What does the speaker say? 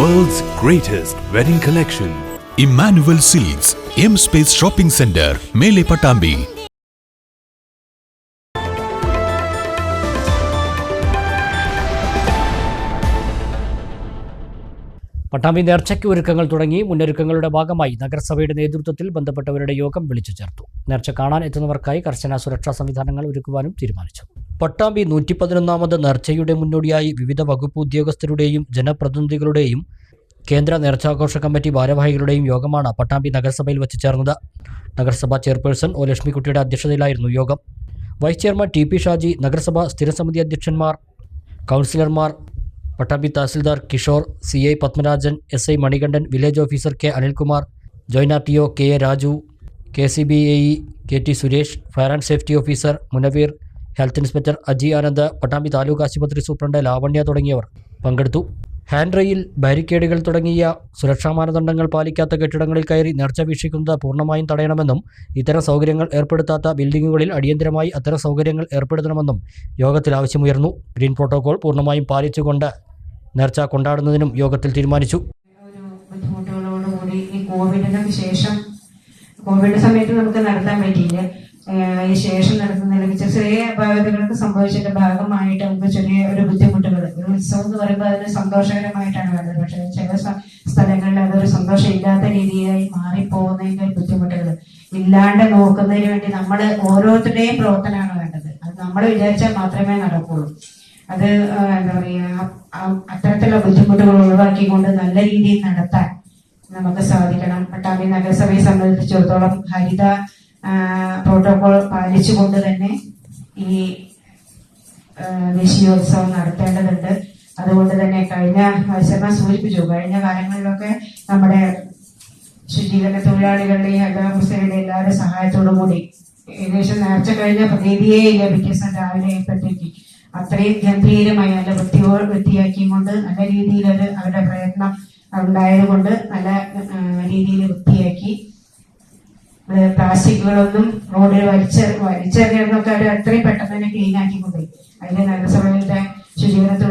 World's greatest wedding collection. Emmanuel Silks M Space shopping centre മേലെ പട്ടാമ്പി പട്ടാമ്പി നേർച്ചയ്ക്ക് ഒരുക്കങ്ങൾ തുടങ്ങി. മുന്നൊരുക്കങ്ങളുടെ ഭാഗമായി നഗരസഭയുടെ നേതൃത്വത്തിൽ ബന്ധപ്പെട്ടവരുടെ യോഗം വിളിച്ചു ചേർത്തു. നേർച്ച കാണാൻ എത്തുന്നവർക്കായി കർശന സുരക്ഷാ സംവിധാനങ്ങൾ ഒരുക്കുവാനും തീരുമാനിച്ചു. പട്ടാമ്പി നൂറ്റി പതിനൊന്നാമത് നേർച്ചയുടെ മുന്നോടിയായി വിവിധ വകുപ്പ് ഉദ്യോഗസ്ഥരുടെയും ജനപ്രതിനിധികളുടെയും കേന്ദ്ര നേർച്ചാഘോഷ കമ്മിറ്റി ഭാരവാഹികളുടെയും യോഗമാണ് പട്ടാമ്പി നഗരസഭയിൽ വെച്ച് ചേർന്നത്. നഗരസഭാ ചെയർപേഴ്സൺ ഒ. ലക്ഷ്മിക്കുട്ടിയുടെ അധ്യക്ഷതയിലായിരുന്നു യോഗം. Vice chairman T. P. Shaji നഗരസഭാ സ്ഥിരസമിതി അധ്യക്ഷന്മാർ കൗൺസിലർമാർ Pattambi tahsildar Kishore C. I. Padmarajan S. I. Manikandan village officer K. Anilkumar joint R. T. O. K. A. Raju K. C. B. A. E. K. T. Suresh fire and safety officer Munavir health inspector Aji Anand Pattambi taluk ആശുപത്രി superintendent ലാവണ്യ തുടങ്ങിയവർ പങ്കെടുത്തു. Hand rail ബാരിക്കേഡുകൾ തുടങ്ങിയ സുരക്ഷാ മാനദണ്ഡങ്ങൾ പാലിക്കാത്ത കെട്ടിടങ്ങളിൽ കയറി നേർച്ച വീക്ഷിക്കുന്നത് പൂർണമായും തടയണമെന്നും ഇത്തരം സൗകര്യങ്ങൾ ഏർപ്പെടുത്താത്ത ബിൽഡിങ്ങുകളിൽ അടിയന്തരമായി അത്തരം സൗകര്യങ്ങൾ ഏർപ്പെടുത്തണമെന്നും യോഗത്തിൽ ആവശ്യമുയർന്നു. ഗ്രീൻ പ്രോട്ടോകോൾ പൂർണമായും പാലിച്ചുകൊണ്ട് നേർച്ച കൊണ്ടാടുന്നതിനും യോഗത്തിൽ തീരുമാനിച്ചു. കോവിഡിന് ശേഷം കോവിഡ് സമയത്ത് നമുക്ക് നടത്താൻ പറ്റിയില്ല? ശേഷം അല്ലെങ്കിൽ ചെറിയ അപാകതകൾക്ക് സംഭവിച്ചതിന്റെ ഭാഗമായിട്ട് നമുക്ക് ചെറിയ ഒരു ബുദ്ധിമുട്ടുകൾ ഒരു ഉത്സവം എന്ന് പറയുമ്പോൾ അതിന് സന്തോഷകരമായിട്ടാണ് വരുന്നത്. പക്ഷേ ചില സ്ഥലങ്ങളിൽ അതൊരു സന്തോഷമില്ലാത്ത രീതിയായി മാറിപ്പോകുന്നതിന്റെ ബുദ്ധിമുട്ടുകൾ ഇല്ലാണ്ട് നോക്കുന്നതിന് വേണ്ടി നമ്മൾ ഓരോരുത്തരുടെയും പ്രവർത്തനമാണ് വേണ്ടത്. അത് നമ്മൾ വിചാരിച്ചാൽ മാത്രമേ നടക്കുള്ളൂ. അത് എന്താ പറയാ ആ- അത്തരത്തിലുള്ള ബുദ്ധിമുട്ടുകൾ ഒഴിവാക്കിക്കൊണ്ട് നല്ല രീതിയിൽ നടത്താൻ നമുക്ക് സാധിക്കണം. പട്ടാമ്പി നഗരസഭയെ സംബന്ധിച്ചിടത്തോളം ഹരിത പ്രോട്ടോകോൾ പാലിച്ചുകൊണ്ട് തന്നെ ഈ ദേശീയോത്സവം നടത്തേണ്ടതുണ്ട്. അതുകൊണ്ട് തന്നെ കഴിഞ്ഞ മത്സരം സൂചിപ്പിച്ചു. കഴിഞ്ഞ കാലങ്ങളിലൊക്കെ നമ്മുടെ ശുചീകരണ തൊഴിലാളികളുടെയും ഹരിതകർമ്മസേനയുടെ എല്ലാവരുടെ സഹായത്തോടു കൂടി ഏകദേശം നേർച്ച കഴിഞ്ഞ പ്രതീതിയെ ദിവസം രാവിലെ ആയപ്പോഴത്തേക്ക് അത്രയും ഗംഭീരമായി നല്ല വൃത്തിയോ വൃത്തിയാക്കിയും കൊണ്ട് നല്ല രീതിയിൽ അവരുടെ പ്രയത്നം ഉണ്ടായത് കൊണ്ട് നല്ല രീതിയിൽ വൃത്തിയാക്കി പ്ലാസ്റ്റിക്കുകളൊന്നും റോഡിൽ വലിച്ച വലിച്ചെറിയുന്നൊക്കെ അവർ അത്രയും പെട്ടെന്ന് തന്നെ ക്ലീൻ ആക്കി കൊണ്ടുപോയി. അതിന്റെ നഗരസഭയുടെ ശുചീകരണത്തിൽ